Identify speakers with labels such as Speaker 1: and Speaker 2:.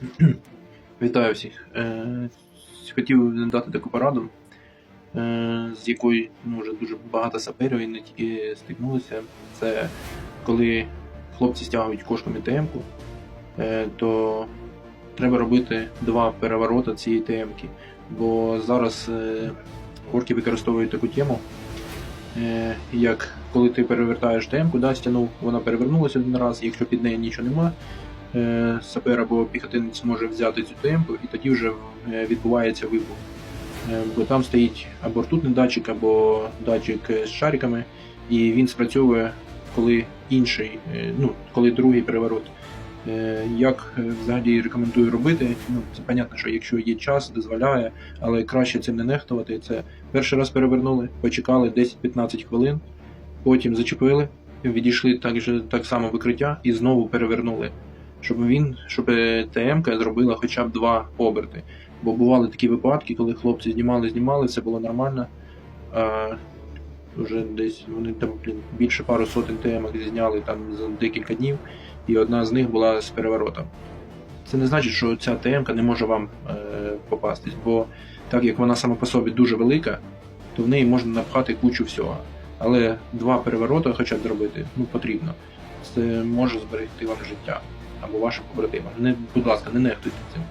Speaker 1: Вітаю всіх. Е, хотів дати таку пораду, е, з якою вже дуже багато саперів і стикнулися. Це коли хлопці стягують кошками ТМ-ку, е, то треба робити два переворота цієї ТМ-ки. Бо зараз орки використовують таку тему, як коли ти перевертаєш ТМ-ку, да, стягнув, вона перевернулася один раз, якщо під нею нічого нема, сапер або піхотинець може взяти цю темпу, і тоді вже е, відбувається вибух. Е, Бо там стоїть або ртутний датчик, або датчик е, з шариками, і він спрацьовує, коли інший, е, ну, коли другий переворот. Е, Як е, взагалі рекомендую робити? Ну, це понятно, що якщо є час, дозволяє, але краще цим не нехтувати. Це перший раз перевернули, почекали 10-15 хвилин, потім зачепили, відійшли так, же, так само викриття і знову перевернули щоб він, щоб ТМ зробила хоча б два оберти. Бо бували такі випадки, коли хлопці знімали, знімали, все було нормально. А вже десь вони там більше пару сотень ТМ зняли там за декілька днів, і одна з них була з переворотом. Це не значить, що ця ТМ не може вам е, попастись, бо так як вона сама по собі дуже велика, то в неї можна напхати кучу всього. Але два перевороти хоча б зробити ну, потрібно. Це може зберегти вам життя або вашим побратимам. Не, будь ласка, не нехтуйте цим.